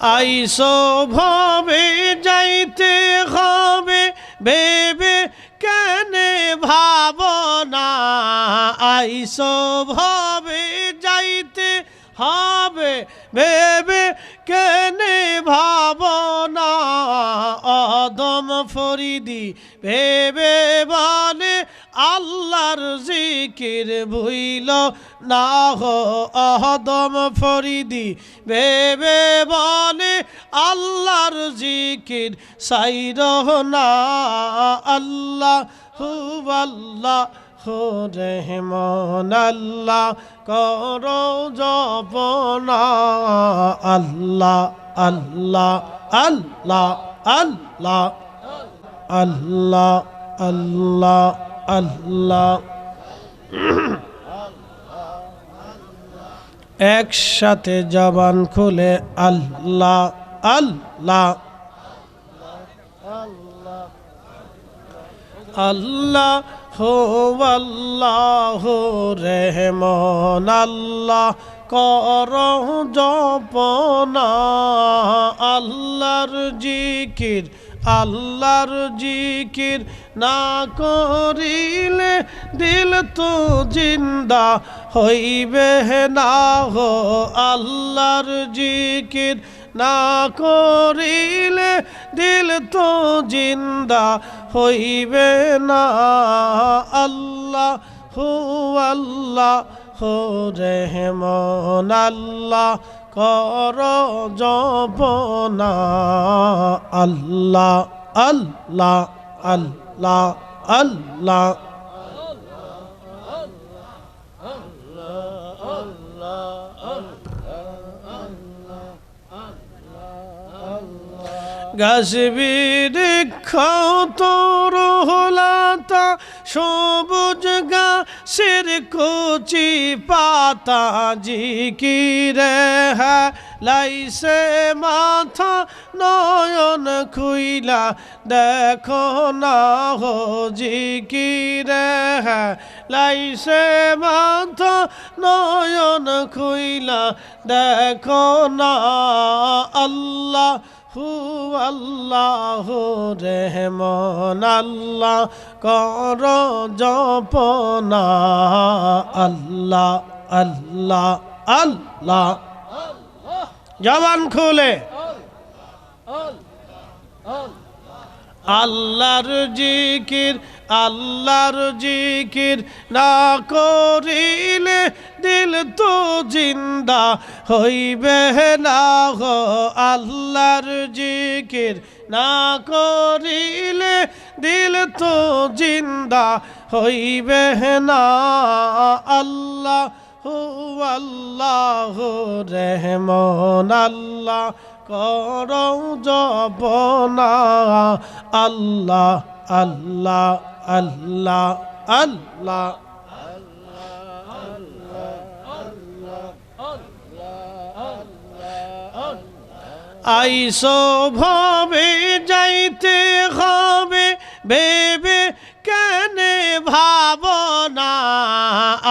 আইসো ভবে, যাইতে হবে। বেবে, কেনে ভাবনা? আইসো ভবে, যাইতে হবে। বেবে, কেনে ভাবনা? অদম ফরিদি ভেবে বলে আল্লাহর জিকির ভুইল না হো অদম ফরিদি। ভেবে বলে আল্লাহর জিকির সাইর না আল্লাহ হু আল্লাহ হো রেহমান আল্লাহ কর জপনা আল্লাহ আল্লাহ আল্লাহ আল্লাহ আল্লাহ আল্লাহ আল্লাহ। একসাথে জবান খুলে আল্লাহ আল্লাহ। আল্লাহ হো আল্লাহ, রেহমান আল্লাহ। কর জপনা, আল্লাহর জিকির আল্লাহর জিকির না করিলে দিল তো জিন্দা হইবে না হো আল্লাহর জিকির। না করিলে দিল তো জিন্দা হইবে না। আল্লাহ হো আল্লাহ হো রেহমান আল্লাহ। কর জপনা আল্লাহ আল্লাহ আল্লাহ আল্লাহ। গাছবির তর হলাতা সবুজ গাছের কচি পাতা জিকিরে হ্যাঁ লাইসে মাথা নয়ন খুইলা দেখো না হো জিকিরে হ্যাঁ লাইসে মাথা নয়ন খুইলা দেখো না আল্লাহ হু আল্লাহ রেহমান, আল্লাহ কর জপনা, আল্লাহ আল্লাহ আল্লাহ। জবান খুলে। আল্লাহর জিকির আল্লাহর জিকির না করিলে দিল তো জিন্দা হইবে না আল্লাহর জিকির না করিলে দিল তো জিন্দা হইবে না। আল্লাহ হু আল্লাহ রেহমান, আল্লাহ কর জপনা। আল্লাহ আল্লাহ আল্লাহ আল্লাহ। আইসো ভবে, যাইতে হবে বেবে কেনে ভাবনা।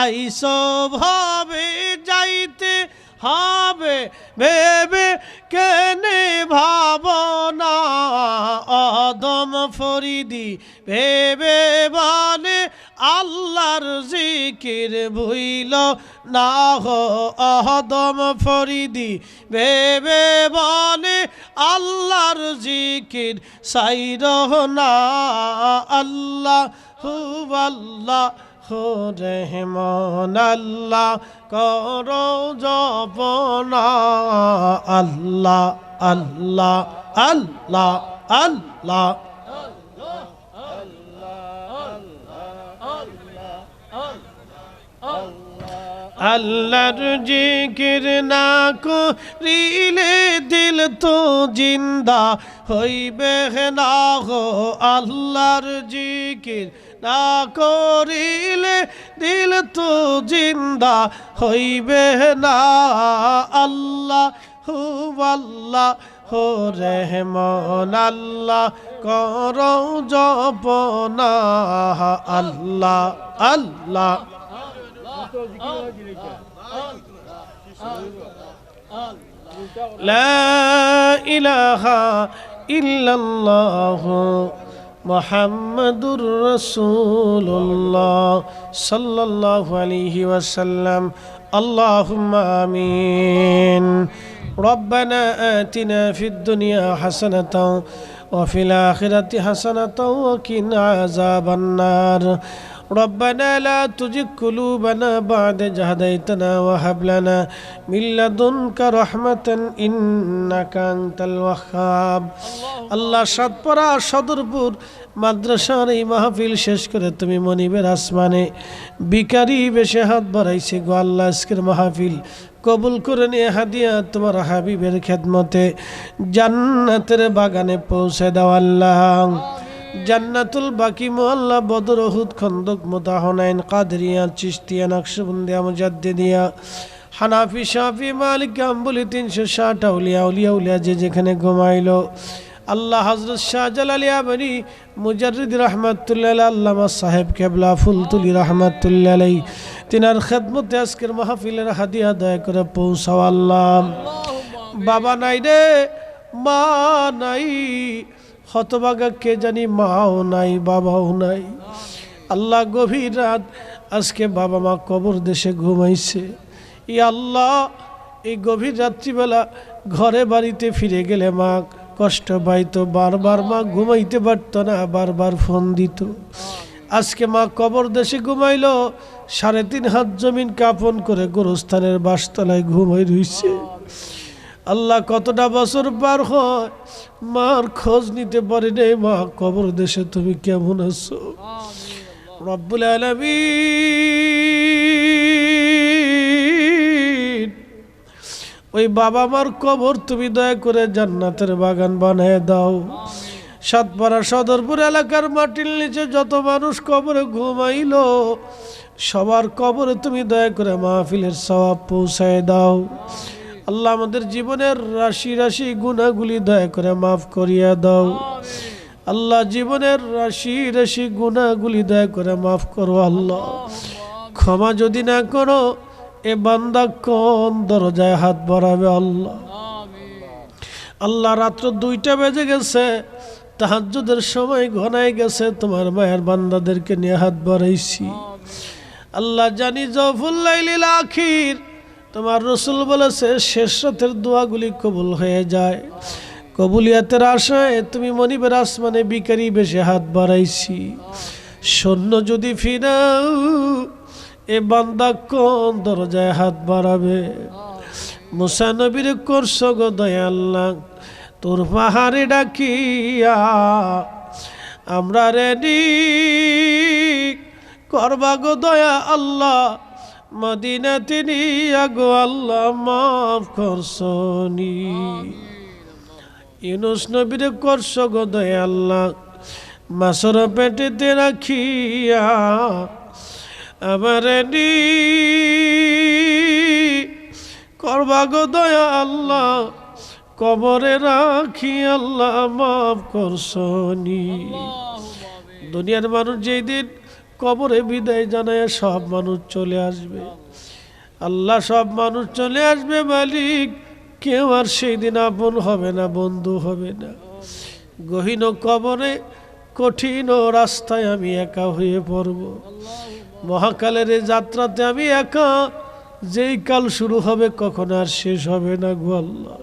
আইসো ভবে, যাইতে হবে ভেবে কেনে ভাবনা। অদম ফরিদি, ভেবে বলে আল্লাহর জিকির ভুইল না হো অহদম ফরিদি। ভেবে বলে আল্লাহর জিকির সাইর না আল্লাহ হু আল্লাহ রেহমান আল্লাহ কর জপনা আল্লাহ আল্লাহ আল্লাহ আল্লাহ আল্লাহর জিকির না করিলে দিল তো জিন্দা হইবে না হো আল্লাহর জিকির না করিলে দিল তো জিন্দা হইবে না আল্লাহ হু আল্লাহ হো রেহমান, আল্লাহ কর জপনা, আল্লাহ আল্লাহ। لا إله إلا الله محمد رسول الله صلى الله عليه وسلم اللهم آمين ربنا آتنا في الدنيا حسنة وفي الآخرة حسنة وقنا عذاب النار ربنا لا تزغ قلوبنا بعد إذ هديتنا وهب لنا من لدنك رحمة إنك أنت الوهاب আল্লাহ সাতপাড়া সদরপুর মাদ্রাসার এই মাহফিল শেষ করে তুমি মনিবের আসমানে বিকারি বেশে হাত বাড়াইছে গো আল্লাহ আজকের মাহফিল কবুল করে নিয়ে হাদিয়া তোমার হাবিবের খেদমতে জান্নাতের বাগানে পৌঁছে দাও আল্লাহ জান্নাতুল বাকি মোয়াল্লা বদর ওহুদ খন্দক মোতাহনাইন কাদরিয়া চিস্তিয়া নকশবন্দিয়া মুজাদ্দিদিয়া হানাফি শাফি মালিক আম্বুলি তিনশো ষাট আউলিয়া উলিয়া উলিয়া যে যেখানে ঘুমাইলো। আল্লাহ হজরত শাহজালাল আলী মুজারিদ রহমতুল্লাহ আল্লামা সাহেব কেবলা ফুলতুলি রহমতুল্লাহ তিনার খেদমতে আজকের মাহফিলের হাদিয়া দয়া করে পৌঁছাও আল্লাহ। বাবা নাই রে মা নাই হতবাগা কে জানি মাও নাই, বাবাও নাই। আল্লাহ গভীর রাত আজকে বাবা মা কবর দেশে ঘুমাইছে। ই আল্লাহ, এই গভীর রাত্রিবেলা ঘরে বাড়িতে ফিরে গেলে মা কষ্ট পাইতো, বারবার মা ঘুমাইতে পারতো না, বারবার ফোন দিত। আজকে মা কবর দেশে ঘুমাইল, সাড়ে তিন হাত জমিন কাপন করে গোরস্থানের বাসতলায় ঘুমাই রইছে। আল্লাহ কতটা বছর পার হয়? মার খোঁজ নিতে পারি নাই মা কবর দেশে তুমি কেমন আছো? রব্বুল আলমিন। ওই বাবা মার কবর তুমি দয়া করে জান্নাতের বাগান বানিয়ে দাও। সাতপাড়া সদরপুর এলাকার মাটির নিচে যত মানুষ কবরে ঘুমাইলো সবার কবরে তুমি দয়া করে মাহফিলের সবাব পৌঁছায় দাও। আল্লাহ আমাদের জীবনের রাশি রাশি গুণাগুলি দয়া করে মাফ করিয়া দাও। আল্লাহ জীবনের রাশি রাশি গুণাগুলি দয়া করে মাফ করো আল্লাহ। ক্ষমা যদি না করো, এ বান্দা কোন দরজায় হাত বাড়াবে আল্লাহ? আল্লাহ রাত্র দুইটা বেজে গেছে, তাহাজ্জুদের সময় ঘনায় গেছে, তোমার মায়ের বান্দাদেরকে নিয়ে হাত বাড়াইছি। আল্লাহ জানি জফুল্লাইলিল আখির তোমার রসুল বলেছে, শেষ রাতের দোয়াগুলি কবুল হয়ে যায়। কবুলিয়াতের আশায় তুমি মনিবের আসমানে বিকারি বেশি হাত বাড়াইছি। সৈন্য যদি ফিরাও, এ বান্দা কোন দরজায় হাত বাড়াবে? মুসা নবীর করছ গো দয়াল্লাহ তোর পাহাড়ে ডাকিয়া আমরা রেডি করবা গো দয়া আল্লাহ মদিনা তিনি আগো আল্লাহ মাফ করছনি ইউনুস নবীর করছ গো আল্লাহ মাসর পেটেতে রাখিয়া আমার নি। করবা গো দয়া আল্লাহ কবরে রাখি আল্লাহ মাফ করছনি দুনিয়ার মানুষ যেই দিন কবরে বিদায় জানায় সব মানুষ চলে আসবে। আল্লাহ সব মানুষ চলে আসবে মালিক। কেউ আর সেই দিন আপন হবে না, বন্ধু হবে না। গহীন কবরে, কঠিন রাস্তায় আমি একা হয়ে পড়ব। মহাকালের এই যাত্রাতে আমি একা। যেই কাল শুরু হবে কখন আর শেষ হবে না গো আল্লাহ।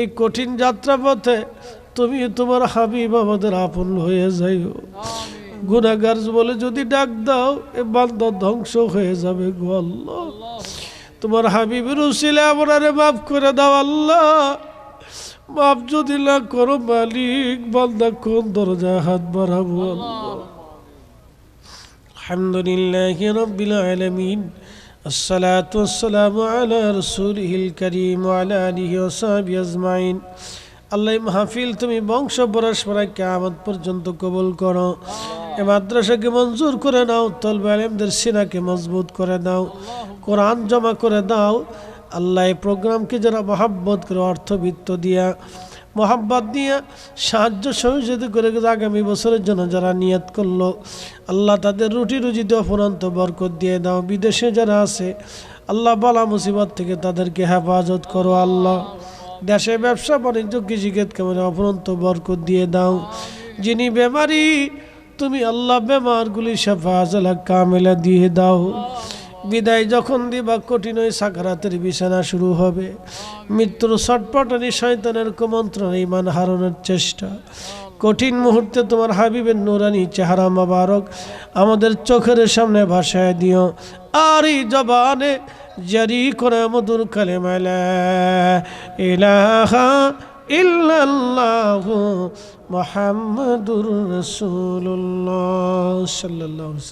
এই কঠিন যাত্রা পথে তুমি তোমার হাবিব আমাদের আপন হয়ে যাইও। গুনাগার বলে যদি ডাক দাও এ বান্দা ধ্বংস হয়ে যাবে গো আল্লাহ তোমার হাবিবের উসিলে আমরারে মাফ করে দাও আল্লাহ মাফ যদি না করো মালিক বান্দা কোন দরজায় হাত বাড়াবো আল্লাহ আলহামদুলিল্লাহ রব্বিল আলামিন الصلاة والسلام على رسوله الكريم وعلى آله وصحبه أجمعين আল্লাহ মাহফিল তুমি বংশ পরস্পরা কেমন পর্যন্ত কবুল করো এ মাদ্রাসাকে মঞ্জুর করে নাও, তলবে আলেমদের সিনাকে মজবুত করে দাও কোরআন জমা করে দাও আল্লাহ এই প্রোগ্রামকে যারা মহাব্বত করে, অর্থবিত্ত দিয়া মোহাব্বত দিয়া সাহায্য সহযোগিতা করে আগামী বছরের জন্য যারা নিয়ত করল, আল্লাহ তাদের রুটি রুজিতে অফুরন্ত বরকত দিয়ে দাও বিদেশে যারা আছে, আল্লাহ বালা মুসিবত থেকে তাদেরকে হেফাজত করো, আল্লাহ। দেশে ব্যবসা, বাণিজ্য কৃষিক্ষেত কেমন অপরন্ত বরকত দিয়ে দাও যিনি বেমারি তুমি আল্লাহ বেমারগুলি সাফাজলা কামেলা দিয়ে দাও। বিদায় যখন দিবা, কঠিন ওই সাকারাতের বিছানা শুরু হবে। মৃত্যুর ছটপটানি শয়তানের কুমন্ত্রণ ইমান হারানোর চেষ্টা। কঠিন মুহূর্তে তোমার হাবিবের নুরানি চেহারা মোবারক আমাদের চোখের সামনে ভাসায় দিও। আর জবানে জারি করে মধুর কালেমা লা ইলাহা ইল্লাল্লাহু মোহাম্মদুর রাসূলুল্লাহ সাল্লাল্লাহু আলাইহি